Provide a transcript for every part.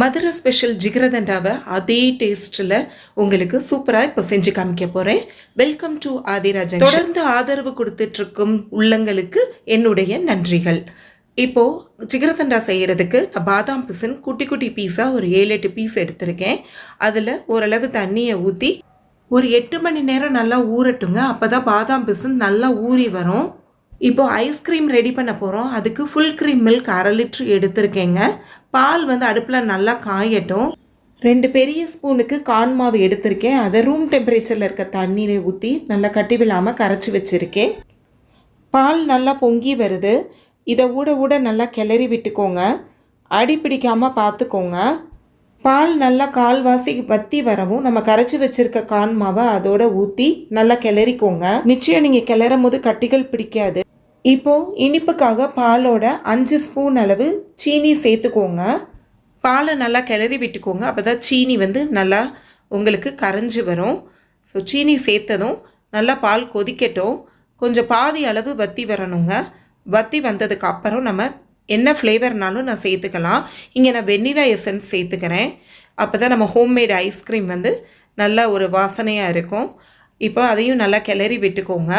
Madurai special ஜிகரதண்டாவை அதே டேஸ்ட்டில் உங்களுக்கு சூப்பராக இப்போ செஞ்சு காமிக்க போகிறேன் வெல்கம் டு ஆதிராஜன் தொடர்ந்து ஆதரவு கொடுத்துட்ருக்கும் உள்ளங்களுக்கு என்னுடைய நன்றிகள். இப்போது ஜிகரதண்டா செய்கிறதுக்கு நான் பாதாம் பிசின் குட்டி குட்டி பீஸாக ஒரு ஏழு எட்டு பீஸ் எடுத்திருக்கேன். அதில் ஓரளவு தண்ணியை ஊற்றி ஒரு எட்டு மணி நேரம் நல்லா ஊறட்டுங்க. அப்போ தான் பாதாம் பிசின் நல்லா ஊறி வரும். இப்போ ஐஸ்கிரீம் ரெடி பண்ண போகிறோம் அதுக்கு ஃபுல் க்ரீம் மில்க் அரை லிட்ரு எடுத்திருக்கேங்க. பால் வந்து அடுப்பில் நல்லா காயட்டும். ரெண்டு பெரிய ஸ்பூனுக்கு கான் மாவு எடுத்திருக்கேன். அதை ரூம் டெம்பரேச்சரில் இருக்க தண்ணீரை ஊற்றி நல்லா கட்டி விழாமல் கரைச்சி வச்சுருக்கேன். பால் நல்லா பொங்கி வருது. இதை ஊட ஊட நல்லா கிளறி விட்டுக்கோங்க. அடி பிடிக்காமல் பார்த்துக்கோங்க பால் நல்லா கால்வாசி வத்தி வரவும் நம்ம கரைச்சி வச்சுருக்க கான் மாவை அதோட ஊற்றி நல்லா கிளறிக்கோங்க. நிச்சயம் நீங்கள் கிளறும் போது கட்டிகள் பிடிக்காது. இப்போ இனிப்புக்காக பாலோட அஞ்சு ஸ்பூன் அளவு சீனி சேர்த்துக்கோங்க. பாலை நல்லா கிளறி விட்டுக்கோங்க. அப்போ தான் சீனி வந்து நல்லா உங்களுக்கு கரைஞ்சி வரும். ஸோ சீனி சேர்த்ததும் நல்லா பால் கொதிக்கட்டும். கொஞ்சம் பாதி அளவு வத்தி வரணுங்க. வத்தி வந்ததுக்கு அப்புறம் நம்ம என்ன ஃப்ளேவர்னாலும் நான் சேர்த்துக்கலாம். இங்கே நான் வெண்ணிலா எசன்ஸ் சேர்த்துக்கிறேன். அப்போ தான் நம்ம ஹோம்மேட் ஐஸ்கிரீம் வந்து நல்ல ஒரு வாசனையாக இருக்கும். இப்போ அதையும் நல்லா கிளறி விட்டுக்கோங்க.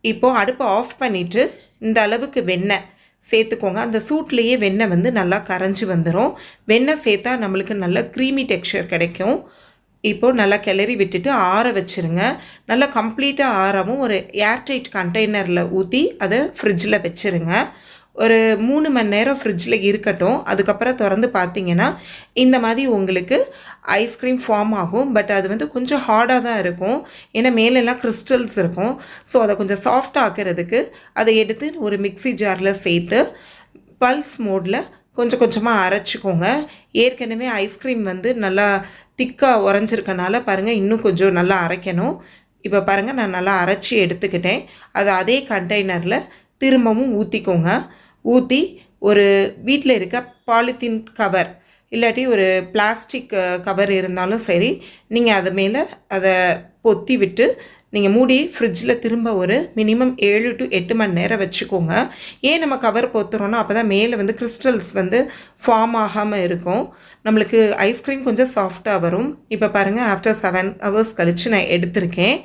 இப்போது அடுப்பை ஆஃப் பண்ணிவிட்டு இந்த அளவுக்கு வெண்ணெய் சேர்த்துக்கோங்க. அந்த சூட்லேயே வெண்ணெய் வந்து நல்லா கரைஞ்சி வந்துடும் வெண்ணெய் சேர்த்தா நம்மளுக்கு நல்ல க்ரீமி டெக்ஸ்சர் கிடைக்கும். இப்போது நல்லா கிளறி விட்டுட்டு ஆற வச்சுருங்க. நல்லா கம்ப்ளீட்டாக ஆறவும் ஒரு ஏர்டைட் கண்டெய்னரில் ஊற்றி அதை ஃப்ரிட்ஜில் வச்சுருங்க. ஒரு மூணு மணி நேரம் ஃப்ரிட்ஜில் இருக்கட்டும் அதுக்கப்புறம் திறந்து பார்த்தீங்கன்னா இந்த மாதிரி உங்களுக்கு ஐஸ்கிரீம் ஃபார்ம் ஆகும். பட் அது வந்து கொஞ்சம் ஹார்டாக தான் இருக்கும். ஏன்னா மேலெல்லாம் கிறிஸ்டல்ஸ் இருக்கும். ஸோ அதை கொஞ்சம் சாஃப்ட் ஆக்கிறதுக்கு அதை எடுத்து ஒரு மிக்ஸி ஜாரில் சேர்த்து பல்ஸ் மோடில் கொஞ்சம் கொஞ்சமாக அரைச்சிக்கோங்க. ஏற்கனவே ஐஸ்கிரீம் வந்து நல்லா திக்காக உறைஞ்சிருக்கனால பாருங்கள் இன்னும் கொஞ்சம் நல்லா அரைக்கணும். இப்போ பாருங்கள் நான் நல்லா அரைச்சி எடுத்துக்கிட்டேன். அதை அதே கண்டெய்னரில் திரும்பவும் ஊற்றிக்கோங்க ஊற்றி ஒரு வீட்டில் இருக்க பாலித்தீன் கவர் இல்லாட்டி ஒரு பிளாஸ்டிக் கவர் இருந்தாலும் சரி நீங்கள் அது மேலே அதை பொத்தி விட்டு நீங்கள் மூடி ஃப்ரிட்ஜில் திரும்ப ஒரு மினிமம் ஏழு டு எட்டு மணி நேரம் வச்சுக்கோங்க. ஏன் நம்ம கவர் பொத்துறோன்னா அப்போ தான் மேலே வந்து கிறிஸ்டல்ஸ் வந்து ஃபார்ம் ஆகாமல் இருக்கும். நம்மளுக்கு ஐஸ்கிரீம் கொஞ்சம் சாஃப்டாக வரும். இப்போ பாருங்கள் ஆஃப்டர் செவன் ஹவர்ஸ் கழித்து நான் எடுத்திருக்கேன்.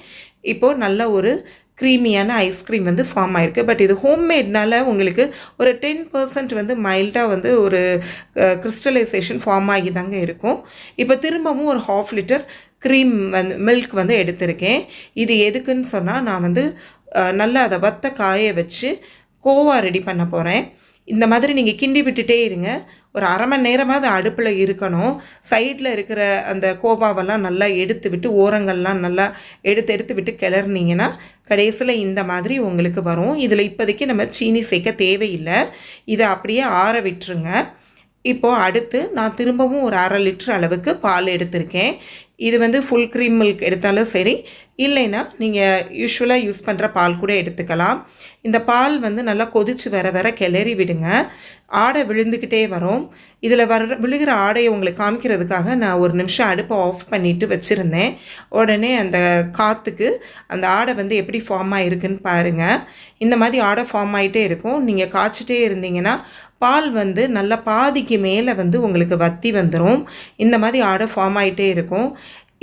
இப்போது நல்ல ஒரு க்ரீமியான ஐஸ்கிரீம் வந்து ஃபார்ம் ஆயிருக்கு. பட் இது ஹோம்மேட்னால உங்களுக்கு ஒரு டென் பர்சன்ட் வந்து மைல்டாக வந்து ஒரு கிறிஸ்டலைசேஷன் ஃபார்ம் ஆகி தாங்க இருக்கும். இப்போ திரும்பவும் ஒரு ஹாஃப் லிட்டர் க்ரீம் வந்து மில்க் வந்து எடுத்திருக்கேன். இது எதுக்குன்னு சொன்னால் நான் வந்து நல்லா அதை வத்த காய வச்சு கோவா ரெடி பண்ண போகிறேன் இந்த மாதிரி நீங்கள் கிண்டி விட்டுட்டே இருங்க. ஒரு அரை மணி நேரமாக அது அடுப்பில் இருக்கணும். சைடில் இருக்கிற அந்த கோபாவெல்லாம் நல்லா எடுத்து விட்டு ஓரங்கள்லாம் நல்லா எடுத்து எடுத்து விட்டு கிளறினீங்கன்னா கடைசியில் இந்த மாதிரி உங்களுக்கு வரும். இதில் இப்போதைக்கு நம்ம சீனி சேர்க்க தேவையில்லை. இதை அப்படியே ஆற விட்டுருங்க. இப்போது அடுத்து நான் திரும்பவும் ஒரு அரை லிட்டர் அளவுக்கு பால் எடுத்திருக்கேன். இது வந்து ஃபுல் க்ரீம் மில்க் எடுத்தாலும் சரி இல்லைன்னா நீங்கள் யூஸ்வலாக யூஸ் பண்ணுற பால் கூட எடுத்துக்கலாம். இந்த பால் வந்து நல்லா கொதித்து வர வர கிளறி விடுங்க. ஆடை விழுந்துக்கிட்டே வரும். இதில் வர விழுகிற ஆடையை உங்களுக்கு காமிக்கிறதுக்காக நான் ஒரு நிமிஷம் அடுப்பை ஆஃப் பண்ணிவிட்டு வச்சுருந்தேன். உடனே அந்த காற்றுக்கு அந்த ஆடை வந்து எப்படி ஃபார்ம் ஆகிருக்குன்னு பாருங்கள் இந்த மாதிரி ஆடை ஃபார்ம் ஆகிட்டே இருக்கும். நீங்கள் காய்ச்சிட்டே இருந்தீங்கன்னா பால் வந்து நல்லா பாதிக்கு மேலே வந்து உங்களுக்கு வத்தி வந்துடும் இந்த மாதிரி ஆடை ஃபார்ம் ஆகிட்டே இருக்கும்.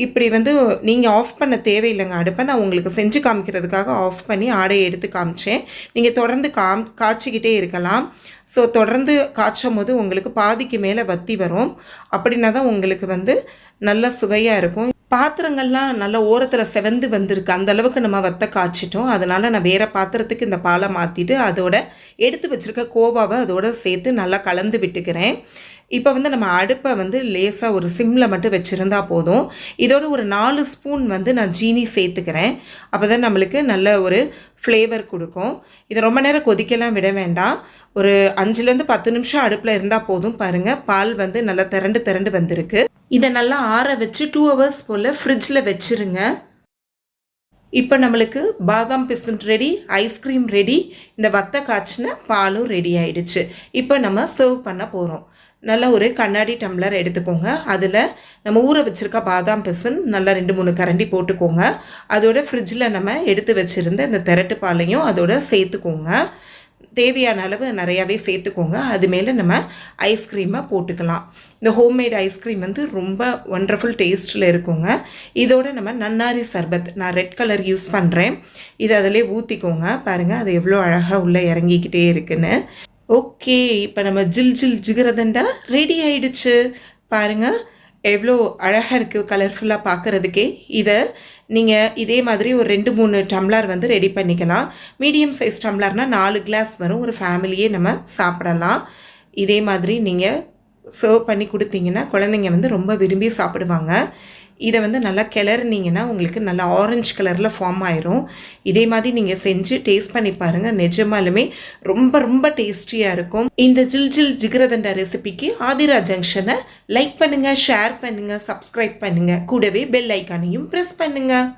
இப்படி வந்து நீங்கள் ஆஃப் பண்ண தேவையில்லைங்க. அடுப்பை நான் உங்களுக்கு செஞ்சு காமிக்கிறதுக்காக ஆஃப் பண்ணி ஆடையை எடுத்து காமிச்சேன். நீங்கள் தொடர்ந்து காம் காய்ச்சிக்கிட்டே இருக்கலாம். ஸோ தொடர்ந்து காய்ச்சும் போது உங்களுக்கு பாதிக்கு மேலே வத்தி வரும். அப்படின்னா தான் உங்களுக்கு வந்து நல்ல சுவையாக இருக்கும். பாத்திரங்கள்லாம் நல்ல ஓரத்தில் செவந்து வந்திருக்கு. அந்த அளவுக்கு நம்ம வத்த காய்ச்சிட்டோம். அதனால் நான் வேறு பாத்திரத்துக்கு இந்த பாலை மாற்றிட்டு அதோட எடுத்து வச்சுருக்க கோவாவை அதோட சேர்த்து நல்லா கலந்து விட்டுக்கிறேன். இப்போ வந்து நம்ம அடுப்பை வந்து லேசாக ஒரு சிம்மில் மட்டும் வச்சுருந்தா போதும். இதோட ஒரு நாலு ஸ்பூன் வந்து நான் ஜீனி சேர்த்துக்கிறேன். அப்போ தான் நம்மளுக்கு நல்ல ஒரு ஃப்ளேவர் கொடுக்கும். இதை ரொம்ப நேரம் கொதிக்கலாம் விட வேண்டாம். ஒரு அஞ்சுலேருந்து பத்து நிமிஷம் அடுப்பில் இருந்தால் போதும் பாருங்கள் பால் வந்து நல்லா திரண்டு திரண்டு வந்திருக்கு. இதை நல்லா ஆற வச்சு டூ ஹவர்ஸ் போல் ஃப்ரிட்ஜில் வச்சுருங்க. இப்போ நம்மளுக்கு பாதாம் பிசன்ட் ரெடி ஐஸ்கிரீம் ரெடி இந்த வத்த காய்ச்சின பாலும் ரெடி ஆயிடுச்சு. இப்போ நம்ம சர்வ் பண்ண போகிறோம் நல்ல ஒரு கண்ணாடி டம்ளர் எடுத்துக்கோங்க. அதில் நம்ம ஊற வச்சுருக்க பாதாம் பிசன் நல்லா ரெண்டு மூணு கரண்டி போட்டுக்கோங்க. அதோட ஃப்ரிட்ஜில் நம்ம எடுத்து வச்சுருந்த இந்த திரட்டு பாலையும் அதோட சேர்த்துக்கோங்க. தேவையான அளவு நிறையாவே சேர்த்துக்கோங்க. அது மேலே நம்ம ஐஸ்கிரீமை போட்டுக்கலாம். இந்த ஹோம்மேட் ஐஸ்கிரீம் வந்து ரொம்ப ஒண்டர்ஃபுல் டேஸ்ட்டில் இருக்குங்க. இதோட நம்ம நன்னாரி சர்பத் நான் ரெட் கலர் யூஸ் பண்ணுறேன் இதை அதிலே ஊற்றிக்கோங்க பாருங்கள் அது எவ்வளோ அழகாக உள்ளே இறங்கிக்கிட்டே இருக்குன்னு. ஓகே இப்போ நம்ம ஜில் ஜில் ஜிகரதண்டா ரெடி ஆயிடுச்சு. பாருங்கள் எவ்வளோ அழகாக இருக்குது கலர்ஃபுல்லாக பார்க்குறதுக்கே இதை நீங்கள் இதே மாதிரி ஒரு ரெண்டு மூணு டம்ளர் வந்து ரெடி பண்ணிக்கலாம். மீடியம் சைஸ் டம்ளர்னால் நாலு கிளாஸ் வரும். ஒரு ஃபேமிலியே நம்ம சாப்பிடலாம். இதே மாதிரி நீங்கள் சர்வ் பண்ணி கொடுத்தீங்கன்னா குழந்தைங்க வந்து ரொம்ப விரும்பி சாப்பிடுவாங்க. இதை வந்து நல்லா கிளறினீங்கன்னா உங்களுக்கு நல்லா ஆரஞ்சு கலரில் ஃபார்ம் ஆயிரும். இதே மாதிரி நீங்கள் செஞ்சு டேஸ்ட் பண்ணி பாருங்கள் நிஜமாலுமே ரொம்ப ரொம்ப டேஸ்டியாக இருக்கும். இந்த ஜில் ஜில் ஜிகரதண்டா ரெசிபிக்கு ஆதிரா ஜங்ஷனை லைக் பண்ணுங்கள் ஷேர் பண்ணுங்கள் சப்ஸ்கிரைப் பண்ணுங்கள் கூடவே பெல் ஐக்கானையும் ப்ரெஸ் பண்ணுங்கள்